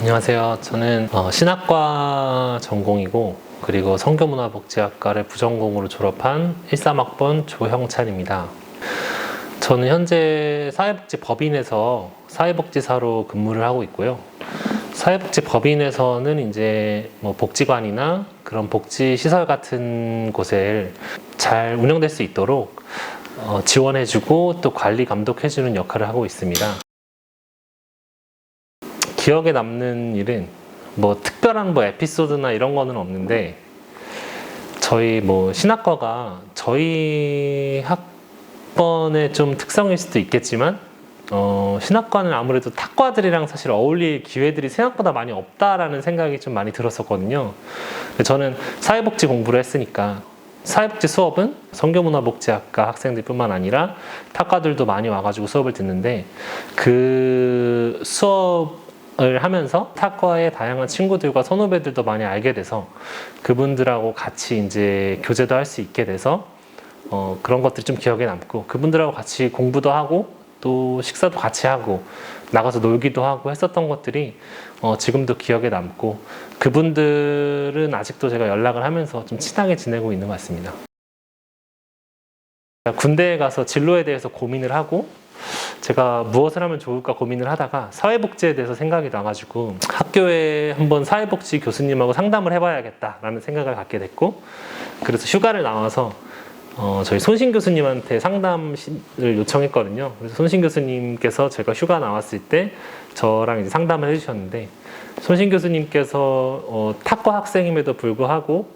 안녕하세요. 저는 어, 신학과 전공이고 그리고 성교문화복지학과를 부전공으로 졸업한 13학번 조형찬입니다. 저는 현재 사회복지법인에서 사회복지사로 근무를 하고 있고요. 사회복지법인에서는 이제 뭐 복지관이나 그런 복지 시설 같은 곳을 잘 운영될 수 있도록 어, 지원해주고 또 관리 감독해주는 역할을 하고 있습니다. 기억에 남는 일은 뭐 특별한 뭐 에피소드나 이런 거는 없는데 저희 뭐 신학과가 저희 학번의 좀 특성일 수도 있겠지만 어, 신학과는 아무래도 탁과들이랑 사실 어울릴 기회들이 생각보다 많이 없다라는 생각이 좀 많이 들었었거든요. 저는 사회복지 공부를 했으니까 사회복지 수업은 성교문화복지학과 학생들뿐만 아니라 탁과들도 많이 와가지고 수업을 듣는데 그 수업 을 하면서 탁과의 다양한 친구들과 선후배들도 많이 알게 돼서 그분들하고 같이 이제 교제도 할 수 있게 돼서 어, 그런 것들이 좀 기억에 남고 그분들하고 같이 공부도 하고 또 식사도 같이 하고 나가서 놀기도 하고 했었던 것들이 어, 지금도 기억에 남고 그분들은 아직도 제가 연락을 하면서 좀 친하게 지내고 있는 것 같습니다. 군대에 가서 진로에 대해서 고민을 하고 제가 무엇을 하면 좋을까 고민을 하다가 사회복지에 대해서 생각이 나가지고 학교에 한번 사회복지 교수님하고 상담을 해봐야겠다라는 생각을 갖게 됐고 그래서 휴가를 나와서 어, 저희 손신 교수님한테 상담을 요청했거든요. 그래서 손신 교수님께서 제가 휴가 나왔을 때 저랑 이제 상담을 해주셨는데 손신 교수님께서 어, 탁과 학생임에도 불구하고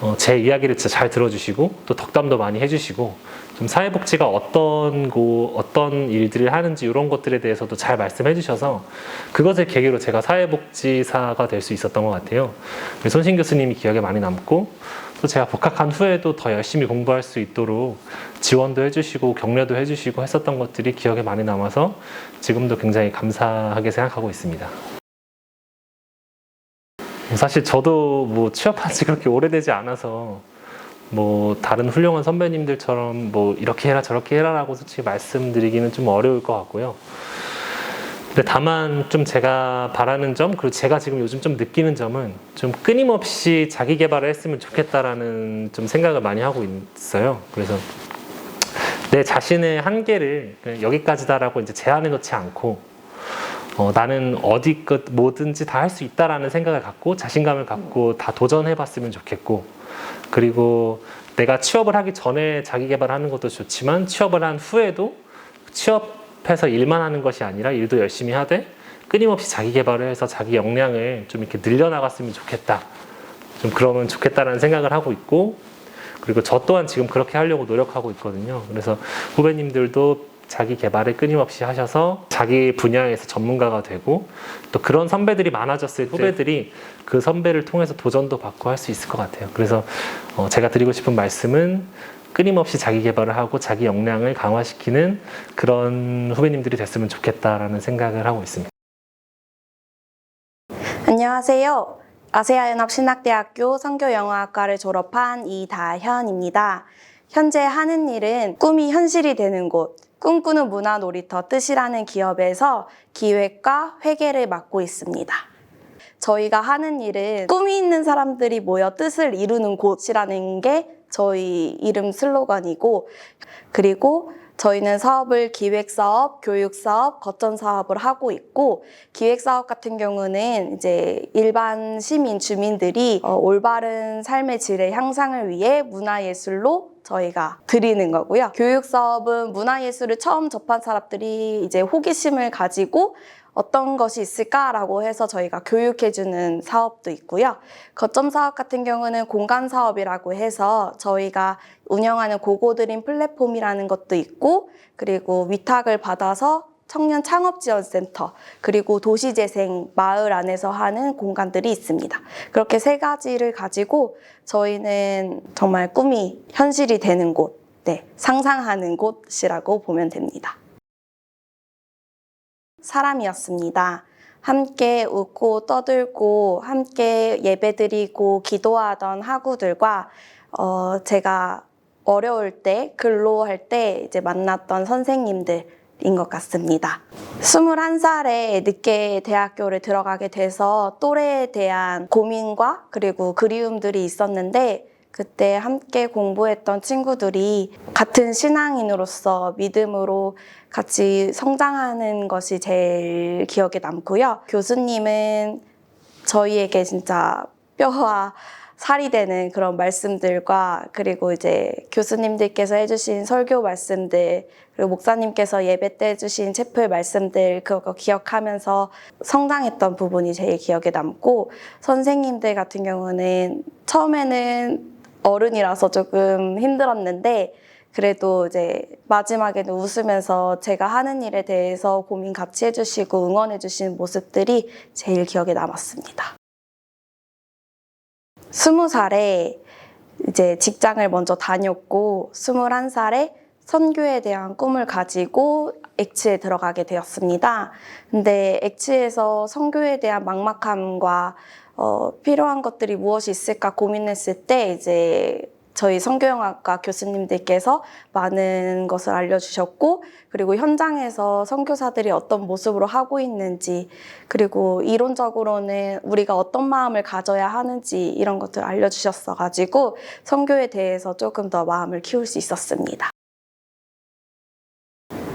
어, 제 이야기를 진짜 잘 들어주시고 또 덕담도 많이 해주시고 좀 사회복지가 어떤 고 어떤 일들을 하는지 이런 것들에 대해서도 잘 말씀해 주셔서 그것을 계기로 제가 사회복지사가 될 수 있었던 것 같아요. 손신 교수님이 기억에 많이 남고 또 제가 복학한 후에도 더 열심히 공부할 수 있도록 지원도 해주시고 격려도 해주시고 했었던 것들이 기억에 많이 남아서 지금도 굉장히 감사하게 생각하고 있습니다. 사실 저도 뭐 취업한 지 그렇게 오래되지 않아서 뭐 다른 훌륭한 선배님들처럼 뭐 이렇게 해라 저렇게 해라라고 솔직히 말씀드리기는 좀 어려울 것 같고요. 근데 다만 좀 제가 바라는 점 그리고 제가 지금 요즘 좀 느끼는 점은 좀 끊임없이 자기 개발을 했으면 좋겠다라는 좀 생각을 많이 하고 있어요. 그래서 내 자신의 한계를 여기까지다라고 이제 제한해 놓지 않고 어, 나는 어디 것 뭐든지 다 할 수 있다라는 생각을 갖고 자신감을 갖고 다 도전해 봤으면 좋겠고 그리고 내가 취업을 하기 전에 자기 개발하는 것도 좋지만 취업을 한 후에도 취업해서 일만 하는 것이 아니라 일도 열심히 하되 끊임없이 자기 개발을 해서 자기 역량을 좀 이렇게 늘려나갔으면 좋겠다. 좀 그러면 좋겠다라는 생각을 하고 있고 그리고 저 또한 지금 그렇게 하려고 노력하고 있거든요. 그래서 후배님들도 자기 개발을 끊임없이 하셔서 자기 분야에서 전문가가 되고 또 그런 선배들이 많아졌을 때 후배들이 그 선배를 통해서 도전도 받고 할 수 있을 것 같아요. 그래서 어, 제가 드리고 싶은 말씀은 끊임없이 자기 개발을 하고 자기 역량을 강화시키는 그런 후배님들이 됐으면 좋겠다라는 생각을 하고 있습니다. 안녕하세요. 아세아연합신학대학교 성교영어학과를 졸업한 이다현입니다. 현재 하는 일은 꿈이 현실이 되는 곳, 꿈꾸는 문화 놀이터 뜻이라는 기업에서 기획과 회계를 맡고 있습니다. 저희가 하는 일은 꿈이 있는 사람들이 모여 뜻을 이루는 곳이라는 게 저희 이름 슬로건이고, 그리고 저희는 사업을 기획 사업, 교육 사업, 거점 사업을 하고 있고 기획 사업 같은 경우는 이제 일반 시민 주민들이 어, 올바른 삶의 질의 향상을 위해 문화예술로 저희가 드리는 거고요. 교육 사업은 문화예술을 처음 접한 사람들이 이제 호기심을 가지고 어떤 것이 있을까라고 해서 저희가 교육해주는 사업도 있고요. 거점 사업 같은 경우는 공간 사업이라고 해서 저희가 운영하는 고고드림 플랫폼이라는 것도 있고, 그리고 위탁을 받아서 청년 창업 지원 센터, 그리고 도시재생 마을 안에서 하는 공간들이 있습니다. 그렇게 세 가지를 가지고 저희는 정말 꿈이 현실이 되는 곳, 네, 상상하는 곳이라고 보면 됩니다. 사람이었습니다. 함께 웃고 떠들고 함께 예배드리고 기도하던 학우들과 어, 제가 어려울 때 근로할 때 이제 만났던 선생님들이 모습인 것 같습니다. 21살에 늦게 대학교를 들어가게 돼서 또래에 대한 고민과 그리고 그리움들이 있었는데 그때 함께 공부했던 친구들이 같은 신앙인으로서 믿음으로 같이 성장하는 것이 제일 기억에 남고요. 교수님은 저희에게 진짜 뼈와 살이 되는 그런 말씀들과 그리고 이제 교수님들께서 해주신 설교 말씀들 그리고 목사님께서 예배 때 해주신 채플 말씀들 그거 기억하면서 성장했던 부분이 제일 기억에 남고 선생님들 같은 경우는 처음에는 어른이라서 조금 힘들었는데 그래도 이제 마지막에는 웃으면서 제가 하는 일에 대해서 고민 같이 해주시고 응원해주시는 모습들이 제일 기억에 남았습니다. 스무 살에 이제 직장을 먼저 다녔고, 스물한 살에 선교에 대한 꿈을 가지고 엑츠에 들어가게 되었습니다. 근데 엑츠에서 선교에 대한 막막함과 어, 필요한 것들이 무엇이 있을까 고민했을 때 이제 저희 선교영학과 교수님들께서 많은 것을 알려주셨고 그리고 현장에서 선교사들이 어떤 모습으로 하고 있는지 그리고 이론적으로는 우리가 어떤 마음을 가져야 하는지 이런 것들 알려주셨어 가지고 선교에 대해서 조금 더 마음을 키울 수 있었습니다.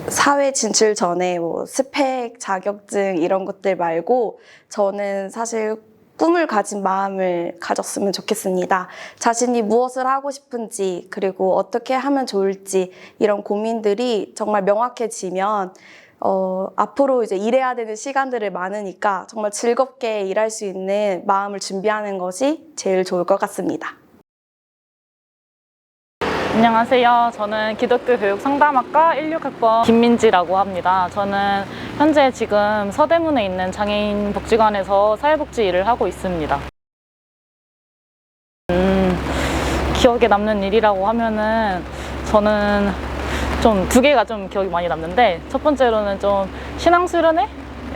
사회 진출 전에 뭐 스펙, 자격증 이런 것들 말고 저는 사실 꿈을 가진 마음을 가졌으면 좋겠습니다. 자신이 무엇을 하고 싶은지, 그리고 어떻게 하면 좋을지, 이런 고민들이 정말 명확해지면, 어, 앞으로 이제 일해야 되는 시간들이 많으니까 정말 즐겁게 일할 수 있는 마음을 준비하는 것이 제일 좋을 것 같습니다. 안녕하세요. 저는 기독교 교육 상담학과 16학번 김민지라고 합니다. 저는 현재 지금 서대문에 있는 장애인 복지관에서 사회복지 일을 하고 있습니다. 음, 기억에 남는 일이라고 하면은 저는 좀 두 개가 좀 기억이 많이 남는데 첫 번째로는 좀 신앙 수련회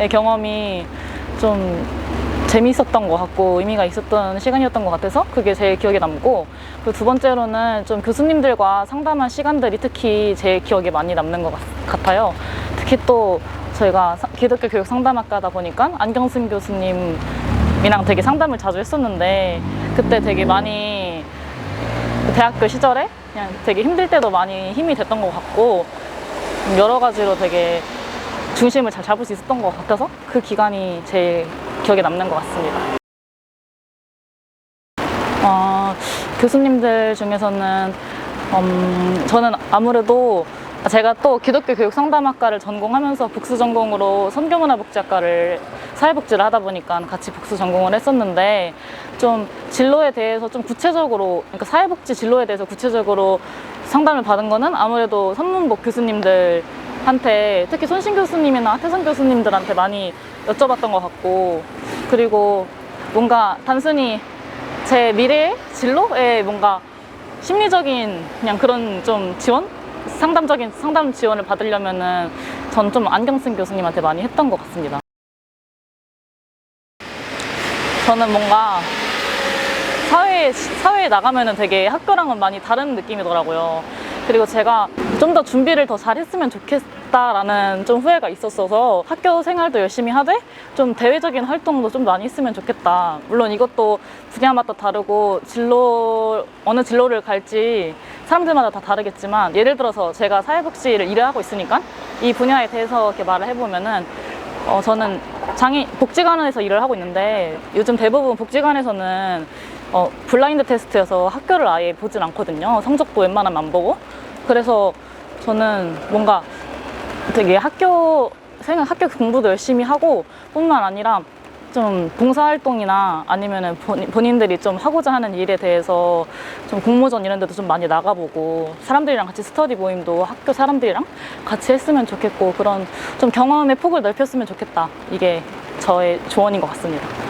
경험이 좀 재미있었던 것 같고 의미가 있었던 시간이었던 것 같아서 그게 제일 기억에 남고 그두 번째로는 좀 교수님들과 상담한 시간들이 특히 제일 기억에 많이 남는 것 같- 같아요. 특히 또 저희가 사- 기독교 교육 상담학과다 보니까 안경순 교수님이랑 되게 상담을 자주 했었는데 그때 되게 많이 그 대학교 시절에 그냥 되게 힘들 때도 많이 힘이 됐던 것 같고 여러 가지로 되게 중심을 잘 잡을 수 있었던 것 같아서 그 기간이 제일 기억에 남는 것 같습니다. 어, 교수님들 중에서는 음, 저는 아무래도 제가 또 기독교 교육 상담학과를 전공하면서 복수 전공으로 선교문화복지학과를 사회복지를 하다 보니까 같이 복수 전공을 했었는데 좀 진로에 대해서 좀 구체적으로 그러니까 사회복지 진로에 대해서 구체적으로 상담을 받은 거는 아무래도 선문복 교수님들한테 특히 손신 교수님이나 태선 교수님들한테 많이 여쭤봤던 것 같고 그리고 뭔가 단순히 제 미래의 진로에 뭔가 심리적인 그냥 그런 좀 지원? 상담적인 상담 지원을 받으려면은 전 좀 안경 쓴 교수님한테 많이 했던 것 같습니다. 저는 뭔가 사회에, 사회에 나가면은 되게 학교랑은 많이 다른 느낌이더라고요. 그리고 제가 좀 더 준비를 더 잘했으면 좋겠다라는 좀 후회가 있었어서 학교 생활도 열심히 하되 좀 대외적인 활동도 좀 많이 했으면 좋겠다. 물론 이것도 분야마다 다르고 진로, 어느 진로를 갈지 사람들마다 다 다르겠지만 예를 들어서 제가 사회복지를 일을 하고 있으니까 이 분야에 대해서 이렇게 말을 해보면은 어, 저는 장애 복지관에서 일을 하고 있는데 요즘 대부분 복지관에서는 어, 블라인드 테스트여서 학교를 아예 보진 않거든요. 성적도 웬만하면 안 보고. 그래서 저는 뭔가 되게 학교 생각, 학교 공부도 열심히 하고 뿐만 아니라 좀 봉사활동이나 아니면은 본- 본인 들이 좀 하고자 하는 일에 대해서 좀 공모전 이런 데도 좀 많이 나가보고 사람들이랑 같이 스터디 모임도 학교 사람들이랑 같이 했으면 좋겠고 그런 좀 경험의 폭을 넓혔으면 좋겠다. 이게 저의 조언인 것 같습니다.